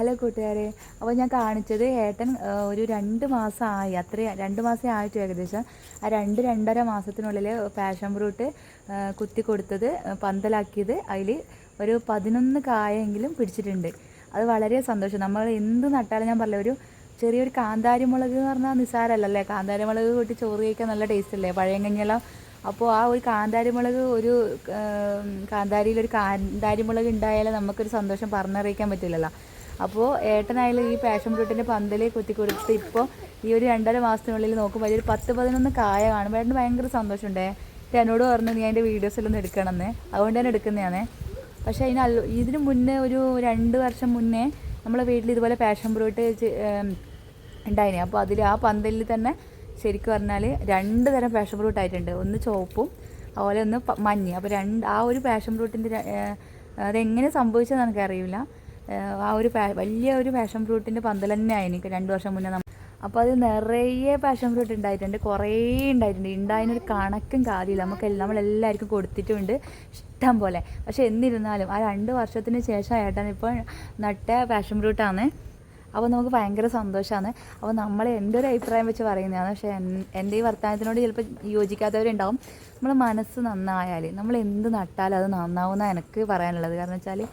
Hello കൂട്ടുകാരെ അപ്പോൾ ഞാൻ കാണിച്ചത് ഏട്ടൻ ഒരു രണ്ട് മാസമായി അത്രയും രണ്ട് മാസമേ ആയിട്ടു ഏകദേശം. ആ രണ്ട് രണ്ടര മാസത്തിനുള്ളിൽ പാഷൻ ഫ്രൂട്ട് കുത്തി കൊടുത്തത് പന്തലാക്കിയത്. അതിൽ ഒരു പതിനൊന്ന് കായെങ്കിലും പിടിച്ചിട്ടുണ്ട്. അത് വളരെ സന്തോഷം. നമ്മൾ എന്ത് നട്ടാലും ഞാൻ പറഞ്ഞ ഒരു ചെറിയൊരു കാന്താരി മുളക് എന്ന് പറഞ്ഞാൽ നിസ്സാരമല്ലല്ലേ? കാന്താരി മുളക് കൂട്ടി ചോറ് കഴിക്കാൻ നല്ല ടേസ്റ്റ് അല്ലേ? പഴയ കഞ്ഞെല്ലാം അപ്പോൾ ആ ഒരു കാന്താരി മുളക് ഒരു കാന്താരിയിൽ ഒരു കാന്താരി മുളക് ഉണ്ടായാലേ നമുക്കൊരു സന്തോഷം പറഞ്ഞറിയിക്കാൻ പറ്റില്ലല്ലോ. അപ്പോൾ ഏട്ടനായാലും ഈ പാഷൻ ഫ്രൂട്ടിന്റെ പന്തലേ കുത്തി കൊടുത്ത് ഇപ്പോൾ ഈ ഒരു രണ്ടര മാസത്തിനുള്ളിൽ നോക്കുമ്പോൾ അതിൽ പത്ത് പതിനൊന്ന് കായ കാണുമ്പോൾ ഏട്ടന് ഭയങ്കര സന്തോഷമുണ്ടേ? എന്നോട് പറഞ്ഞു നീ അതിന്റെ വീഡിയോസിലൊന്നും എടുക്കണമെന്ന്. അതുകൊണ്ട് തന്നെ എടുക്കുന്നതാണ്. പക്ഷേ അതിന് അല്ല ഇതിന് മുന്നേ ഒരു രണ്ട് വർഷം മുന്നേ നമ്മളെ വീട്ടിൽ ഇതുപോലെ പാഷൻ ഫ്രൂട്ട് ഉണ്ടായിന്. അപ്പോൾ അതിൽ ആ പന്തലിൽ തന്നെ ശരിക്കും പറഞ്ഞാൽ രണ്ട് തരം പാഷൻ ഫ്രൂട്ട് ആയിട്ടുണ്ട്. ഒന്ന് ചുവപ്പും അതുപോലെ ഒന്ന് മഞ്ഞ അപ്പോൾ രണ്ട് ആ ഒരു പാഷൻ ഫ്രൂട്ടിന്റെ അതെങ്ങനെ സംഭവിച്ചതെന്ന് എനിക്കറിയില്ല. ആ ഒരു വലിയ ഒരു പാഷൻ ഫ്രൂട്ടിന്റെ പന്തൽ തന്നെ ആയി എനിക്ക് രണ്ട് വർഷം മുന്നേ നമ്മൾ അപ്പോൾ അത് നിറയെ പാഷൻ ഫ്രൂട്ട് ഉണ്ടായിട്ടുണ്ട്. കുറേ ഉണ്ടായിട്ടുണ്ട്. ഉണ്ടായതിനൊരു കണക്കും കാര്യമില്ല നമുക്ക് നമ്മളെല്ലാവർക്കും കൊടുത്തിട്ടുമുണ്ട്. ഇഷ്ടം പോലെ. പക്ഷേ എന്നിരുന്നാലും ആ രണ്ട് വർഷത്തിന് ശേഷം ഏട്ടൻ ഇപ്പോൾ നട്ട പാഷൻ ഫ്രൂട്ടാണ് അപ്പോൾ നമുക്ക് ഭയങ്കര സന്തോഷമാണ് അപ്പോൾ നമ്മൾ എന്റെ ഒരു അഭിപ്രായം വെച്ച് പറയുന്നതാണ്. പക്ഷേ എൻ- എന്റെ ഈ വർത്തമാനത്തിനോട് ചിലപ്പോൾ യോജിക്കാത്തവരുണ്ടാവും. നമ്മൾ മനസ്സ് നന്നായാൽ നമ്മൾ എന്ത് നട്ടാലും അത് നന്നാവുമെന്നാണ് എനിക്ക് പറയാനുള്ളത്. കാരണം വെച്ചാൽ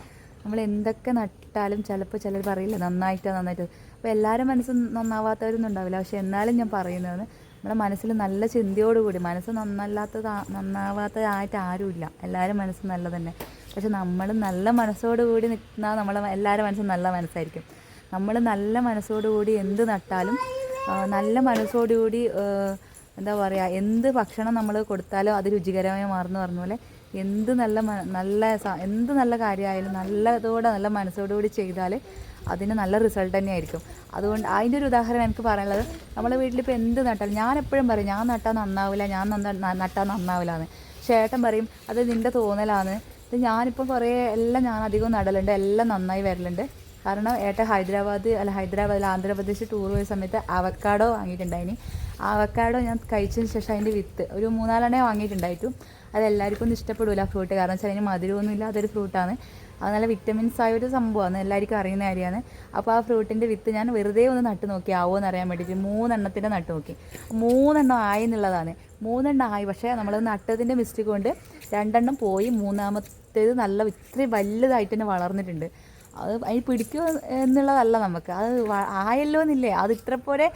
നമ്മൾ എന്തൊക്കെ നട്ടാലും ചിലപ്പോൾ ചിലർ പറയില്ല നന്നായിട്ട് നന്നായിട്ട്. അപ്പോൾ എല്ലാവരും മനസ്സ് നന്നാവാത്തവരൊന്നും ഉണ്ടാവില്ല പക്ഷെ എന്നാലും ഞാൻ പറയുന്നത് നമ്മുടെ മനസ്സിൽ നല്ല ചിന്തയോടുകൂടി മനസ്സ് നന്നല്ലാത്തത് നന്നാവാത്തതായിട്ട് ആരുമില്ല. എല്ലാവരും മനസ്സ് നല്ല തന്നെ. പക്ഷെ നമ്മൾ നല്ല മനസ്സോടുകൂടി നിൽക്കുന്ന നമ്മളെ എല്ലാവരുടെ മനസ്സും നല്ല മനസ്സായിരിക്കും. നമ്മൾ നല്ല മനസ്സോടുകൂടി എന്ത് നട്ടാലും നല്ല മനസ്സോടുകൂടി എന്താ പറയുക എന്ത് ഭക്ഷണം നമ്മൾ കൊടുത്താലും അത് രുചികരമായി മാറുന്നു പറഞ്ഞ പോലെ എന്ത് നല്ല നല്ല എന്ത് നല്ല കാര്യമായാലും നല്ലതോടെ നല്ല മനസ്സോടുകൂടി ചെയ്താൽ അതിന് നല്ല റിസൾട്ട് തന്നെയായിരിക്കും. അതുകൊണ്ട് അതിന്റെ ഒരു ഉദാഹരണം എനിക്ക് പറയാനുള്ളത് നമ്മളെ വീട്ടിലിപ്പോൾ എന്ത് നട്ടാലും ഞാൻ എപ്പോഴും പറയും ഞാൻ നട്ടാൽ നന്നാവില്ല ഞാൻ നട്ടാൽ നന്നാവില്ല എന്ന് ചേട്ടൻ പറയും അത് നിന്റെ തോന്നലാണ് ഇത് ഞാനിപ്പോൾ കുറേ എല്ലാം ഞാൻ അധികം നടലുണ്ട് എല്ലാം നന്നായി വരലുണ്ട്. കാരണം ഏട്ടൻ ഹൈദരാബാദ് അല്ല ഹൈദരാബാദിൽ ആന്ധ്രാപ്രദേശ് ടൂർ പോയ സമയത്ത് അവക്കാഡോ വാങ്ങിയിട്ടുണ്ടായിനി. ആ അവക്കാഡോ ഞാൻ കഴിച്ചതിന് ശേഷം അതിന്റെ വിത്ത് ഒരു മൂന്നാലെണ്ണേ വാങ്ങിയിട്ടുണ്ടായിട്ടും. അതെല്ലാവർക്കും ഒന്നും ഇഷ്ടപ്പെടില്ല ഫ്രൂട്ട്. കാരണം വെച്ചാൽ അതിന് മധുരമൊന്നും അതൊരു ഫ്രൂട്ടാണ്. അത് നല്ല വിറ്റമിൻസ് ആയ ഒരു സംഭവമാണ് എല്ലാവർക്കും അറിയുന്ന കാര്യമാണ്. അപ്പോൾ ആ ഫ്രൂട്ടിന്റെ വിത്ത് ഞാൻ വെറുതെ ഒന്ന് നട്ട് നോക്കി. ആവോ എന്ന് അറിയാൻ വേണ്ടിയിട്ട് മൂന്നെണ്ണത്തിന്റെ നട്ട് നോക്കി. മൂന്നെണ്ണം ആയി എന്നുള്ളതാണ്. മൂന്നെണ്ണം ആയി. പക്ഷേ നമ്മൾ നട്ടതിന്റെ മിസ്റ്റേക്ക് കൊണ്ട് രണ്ടെണ്ണം പോയി. മൂന്നാമത്തേത് നല്ല ഇത്രയും വലുതായിട്ട് തന്നെ വളർന്നിട്ടുണ്ട്. അത് അതിന് പിടിക്കുക എന്നുള്ളതല്ല നമുക്ക്. അത് ആയല്ലോ എന്നില്ലേ? അത് ഇത്ര പോലെ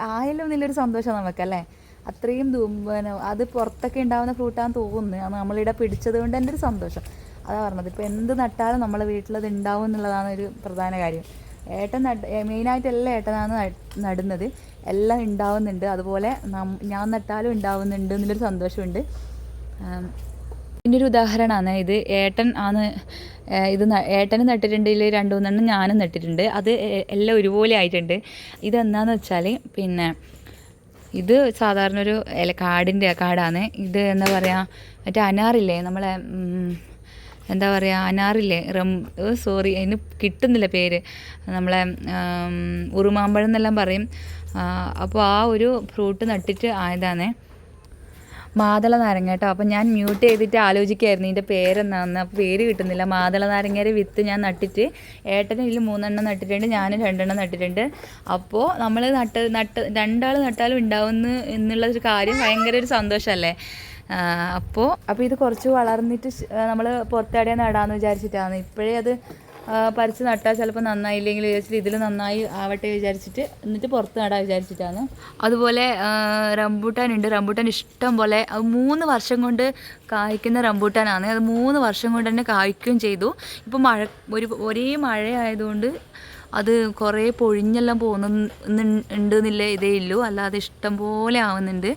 ആയല്ലോ എന്നുള്ളൊരു സന്തോഷം നമുക്കല്ലേ? അത്രയും പിന്നെ അത് പുറത്തൊക്കെ ഉണ്ടാകുന്ന ഫ്രൂട്ടാന്ന് തോന്നുന്നു. നമ്മളിവിടെ പിടിച്ചത് കൊണ്ട് എന്റെ ഒരു സന്തോഷം. അതാ പറഞ്ഞത്. ഇപ്പോൾ എന്ത് നട്ടാലും നമ്മളെ വീട്ടിലത് ഉണ്ടാവും എന്നുള്ളതാണ് ഒരു പ്രധാന കാര്യം. ഏട്ടൻ നട്ട് മെയിനായിട്ട് എല്ലാം ഏട്ടനാണ് നട്- നടുന്നത്. എല്ലാം ഉണ്ടാവുന്നുണ്ട്. അതുപോലെ ഞാൻ നട്ടാലും ഉണ്ടാവുന്നുണ്ട് എന്നുള്ളൊരു സന്തോഷമുണ്ട്. ഇതിന്റെ ഒരു ഉദാഹരണമാണ്. ഇത് ഏട്ടൻ ആണ് ഇത് ഏട്ടന് നട്ടിട്ടുണ്ട് ഇതിൽ രണ്ട് മൂന്നെണ്ണം ഞാനും നട്ടിട്ടുണ്ട്. അത് എല്ലാം ഒരുപോലെ ആയിട്ടുണ്ട്. ഇതെന്താന്ന് വെച്ചാൽ പിന്നെ ഇത് സാധാരണ ഒരു ഇല കാടിന്റെ കാടാണ്. ഇത് എന്താ പറയുക മറ്റേ അനാറില്ലേ നമ്മളെ എന്താ പറയുക അനാറില്ലേ റം സോറി അതിന് കിട്ടുന്നില്ല പേര്. നമ്മളെ ഉറുമാമ്പഴം എന്നെല്ലാം പറയും. അപ്പോൾ ആ ഒരു ഫ്രൂട്ട് നട്ടിട്ട് ആയതാണേ. മാതള നാരങ്ങ കേട്ടോ. അപ്പം ഞാൻ മ്യൂട്ട് ചെയ്തിട്ട് ആലോചിക്കായിരുന്നു ഇതിന്റെ പേരെന്നാന്ന് അപ്പോൾ പേര് കിട്ടുന്നില്ല. മാതള നാരങ്ങയുടെ വിത്ത് ഞാൻ നട്ടിട്ട് ഏട്ടന് ഇതിൽ മൂന്നെണ്ണം നട്ടിട്ടുണ്ട് ഞാനും രണ്ടെണ്ണം നട്ടിട്ടുണ്ട്. അപ്പോൾ നമ്മൾ നട്ട് നട്ട് രണ്ടാൾ നട്ടാലും ഉണ്ടാവുന്നു എന്നുള്ള ഒരു കാര്യം ഭയങ്കര ഒരു സന്തോഷമല്ലേ അപ്പോൾ അപ്പോൾ ഇത് കുറച്ച് വളർന്നിട്ട് നമ്മൾ പുറത്തെവിടെയാണ് നടാമെന്ന് വിചാരിച്ചിട്ടാണ്. ഇപ്പോഴേ അത് പറിച്ച് നട്ടാൽ ചിലപ്പോൾ നന്നായില്ലെങ്കിൽ വിചാരിച്ചിട്ട് ഇതിൽ നന്നായി ആവട്ടെ വിചാരിച്ചിട്ട് എന്നിട്ട് പുറത്ത് നടാൻ വിചാരിച്ചിട്ടാണ്. അതുപോലെ റംബൂട്ടാൻ ഉണ്ട്. റംബൂട്ടാൻ ഇഷ്ടം പോലെ അത് മൂന്ന് വർഷം കൊണ്ട് കായ്ക്കുന്ന റംബൂട്ടാനാണ്. അത് മൂന്ന് വർഷം കൊണ്ട് തന്നെ കായ്ക്കുകയും ചെയ്തു. ഇപ്പോൾ മഴ ഒരു ഒരേ മഴ ആയതുകൊണ്ട് അത് കുറേ പൊഴിഞ്ഞെല്ലാം പോകുന്നുണ്ട് എന്നില്ല ഇതേ ഉള്ളൂ. അല്ലാതെ ഇഷ്ടം പോലെ ആവുന്നുണ്ട്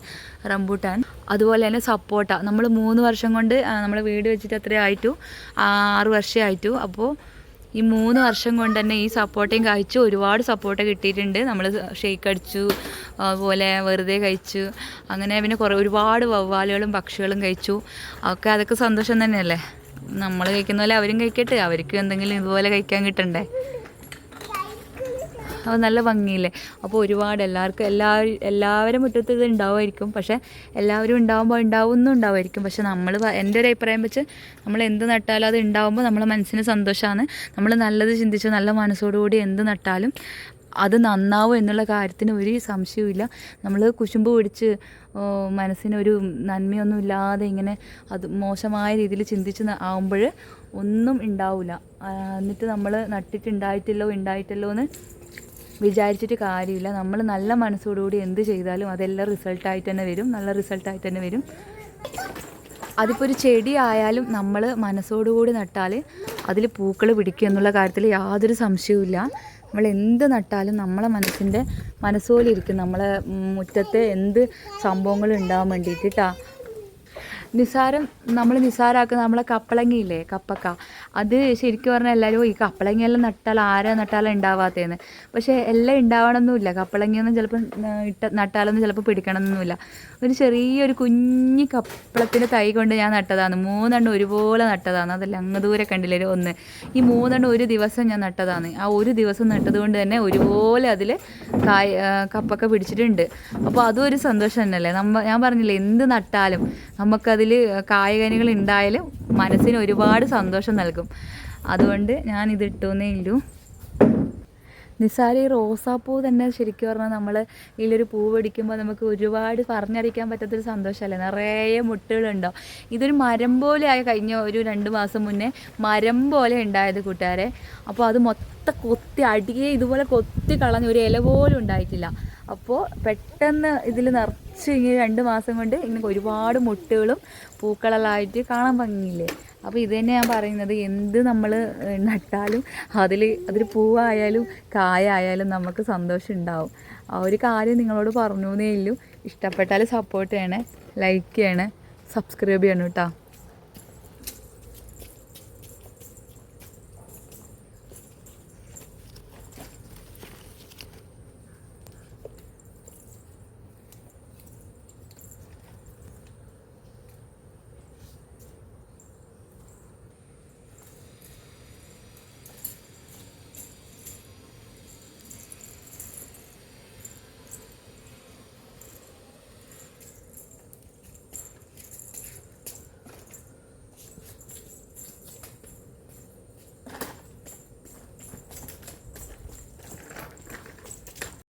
റംബൂട്ടാൻ. അതുപോലെ തന്നെ സപ്പോട്ട. നമ്മൾ മൂന്ന് വർഷം കൊണ്ട് നമ്മൾ വീട് വെച്ചിട്ട് അത്രേ ആയിട്ടു ആറ് വർഷമേ ആയിട്ടു. അപ്പോൾ ഈ മൂന്ന് വർഷം കൊണ്ട് തന്നെ ഈ സപ്പോർട്ടയും കഴിച്ചു. ഒരുപാട് സപ്പോർട്ട് കിട്ടിയിട്ടുണ്ട്. നമ്മൾ ഷെയ്ക്ക് അടിച്ചു അതുപോലെ വെറുതെ കഴിച്ചു. അങ്ങനെ പിന്നെ കുറേ ഒരുപാട് വവ്വാലുകളും പക്ഷികളും കഴിച്ചു. ഒക്കെ അതൊക്കെ സന്തോഷം തന്നെയല്ലേ? നമ്മൾ കഴിക്കുന്ന പോലെ അവരും കഴിക്കട്ടെ. അവർക്ക് എന്തെങ്കിലും ഇതുപോലെ കഴിക്കാൻ കിട്ടണ്ടേ? അത് നല്ല ഭംഗിയില്ലേ? അപ്പോൾ ഒരുപാട് എല്ലാവർക്കും എല്ലാ എല്ലാവരും മുറ്റത്ത് ഇത് ഉണ്ടാവുമായിരിക്കും. പക്ഷേ എല്ലാവരും ഉണ്ടാവുമ്പോൾ ഉണ്ടാവുമെന്നും ഉണ്ടാവുമായിരിക്കും. പക്ഷെ നമ്മൾ എന്റെ ഒരു അഭിപ്രായം വെച്ച് നമ്മൾ എന്ത് നട്ടാലും അത് ഉണ്ടാവുമ്പോൾ നമ്മളെ മനസ്സിന് സന്തോഷമാണ് നമ്മൾ നല്ലത് ചിന്തിച്ച് നല്ല മനസ്സോടുകൂടി എന്ത് നട്ടാലും അത് നന്നാവും എന്നുള്ള കാര്യത്തിന് ഒരു സംശയവുമില്ല. നമ്മൾ കുശുമ്പ് പിടിച്ച് മനസ്സിനൊരു നന്മയൊന്നും ഇല്ലാതെ ഇങ്ങനെ അത് മോശമായ രീതിയിൽ ചിന്തിച്ച് ആവുമ്പോൾ ഒന്നും ഉണ്ടാവില്ല എന്നിട്ട് നമ്മൾ നട്ടിട്ടുണ്ടായിട്ടില്ലോ ഉണ്ടായിട്ടില്ലോ എന്ന് വിചാരിച്ചിട്ട് കാര്യമില്ല. നമ്മൾ നല്ല മനസ്സോടുകൂടി എന്ത് ചെയ്താലും അതെല്ലാം റിസൾട്ടായിട്ട് തന്നെ വരും. നല്ല റിസൾട്ടായിട്ട് തന്നെ വരും. അതിപ്പോൾ ഒരു ചെടി ആയാലും നമ്മൾ മനസ്സോടുകൂടി നട്ടാൽ അതിൽ പൂക്കൾ പിടിക്കുക എന്നുള്ള കാര്യത്തിൽ യാതൊരു സംശയവുമില്ല. നമ്മൾ എന്ത് നട്ടാലും നമ്മളെ മനസ്സിന്റെ മനസ്സോലിരിക്കും നമ്മളെ മുറ്റത്തെ എന്ത് സംഭവങ്ങളും ഉണ്ടാവാൻ വേണ്ടിയിട്ട് നിസാരം നമ്മൾ നിസാരാക്കുന്ന നമ്മളെ കപ്പളങ്ങയില്ലേ? കപ്പക്ക. അത് ശരിക്കും പറഞ്ഞാൽ എല്ലാവരും ഈ കപ്പളങ്ങയെല്ലാം നട്ടാൽ ആരാ നട്ടാലും ഉണ്ടാവാത്തതെന്ന് പക്ഷേ എല്ലാം ഉണ്ടാവണമെന്നില്ല കപ്പളങ്ങയൊന്നും ചിലപ്പോൾ ഇട്ട നട്ടാലൊന്നും ചിലപ്പോൾ പിടിക്കണമെന്നൊന്നുമില്ല ഒരു ചെറിയൊരു കുഞ്ഞി കപ്പളത്തിന്റെ തൈ കൊണ്ട് ഞാൻ നട്ടതാണ്. മൂന്നെണ്ണം ഒരുപോലെ നട്ടതാണ്. അതല്ല അങ്ങ് ദൂരെ കണ്ടില്ലേ? ഒന്ന്. ഈ മൂന്നെണ്ണം ഒരു ദിവസം ഞാൻ നട്ടതാണ്. ആ ഒരു ദിവസം നട്ടത് കൊണ്ട് തന്നെ ഒരുപോലെ അതിൽ കായ് കപ്പൊക്കെ പിടിച്ചിട്ടുണ്ട്. അപ്പോൾ അതും ഒരു സന്തോഷം തന്നെയല്ലേ? നമ്മ ഞാൻ പറഞ്ഞില്ലേ എന്ത് നട്ടാലും നമുക്കതിൽ കായകനികൾ ഉണ്ടായാലും മനസ്സിന് ഒരുപാട് സന്തോഷം നൽകും. അതുകൊണ്ട് ഞാൻ ഇത് ഇട്ടുവെന്നേ ഉള്ളൂ. നിസ്സാര ഈ റോസാപ്പൂ തന്നെ ശരിക്കും പറഞ്ഞാൽ നമ്മൾ ഇതിലൊരു പൂ പിടിക്കുമ്പോൾ നമുക്ക് ഒരുപാട് പറഞ്ഞറിയിക്കാൻ പറ്റാത്തൊരു സന്തോഷമല്ലേ നിറയെ മുട്ടുകളുണ്ടോ? ഇതൊരു മരം പോലെ ആയി കഴിഞ്ഞ ഒരു രണ്ട് മാസം മുന്നേ മരം പോലെ ഉണ്ടായത് കൂട്ടുകാരെ. അപ്പോൾ അത് മൊത്തം കൊത്തി അടിയെ ഇതുപോലെ കൊത്തി കളഞ്ഞ ഒരു ഇല പോലും ഉണ്ടായിട്ടില്ല. അപ്പോൾ പെട്ടെന്ന് ഇതിൽ നിറച്ച് ഇങ്ങനെ രണ്ട് മാസം കൊണ്ട് ഇങ്ങനെ ഒരുപാട് മുട്ടുകളും പൂക്കളെല്ലാം ആയിട്ട് കാണാൻ ഭംഗിയില്ലേ? അപ്പോൾ ഇത് തന്നെ ഞാൻ പറയുന്നത് എന്ത് നമ്മൾ നട്ടാലും അതിൽ അതിൽ പൂവായാലും കായായാലും നമുക്ക് സന്തോഷം ഉണ്ടാവും. ആ ഒരു കാര്യം നിങ്ങളോട് പറഞ്ഞു എന്നേ ഉള്ളൂ. ഇഷ്ടപ്പെട്ടാൽ സപ്പോർട്ട് ചെയ്യണേ ലൈക്ക് ചെയ്യണേ സബ്സ്ക്രൈബ് ചെയ്യണം കേട്ടോ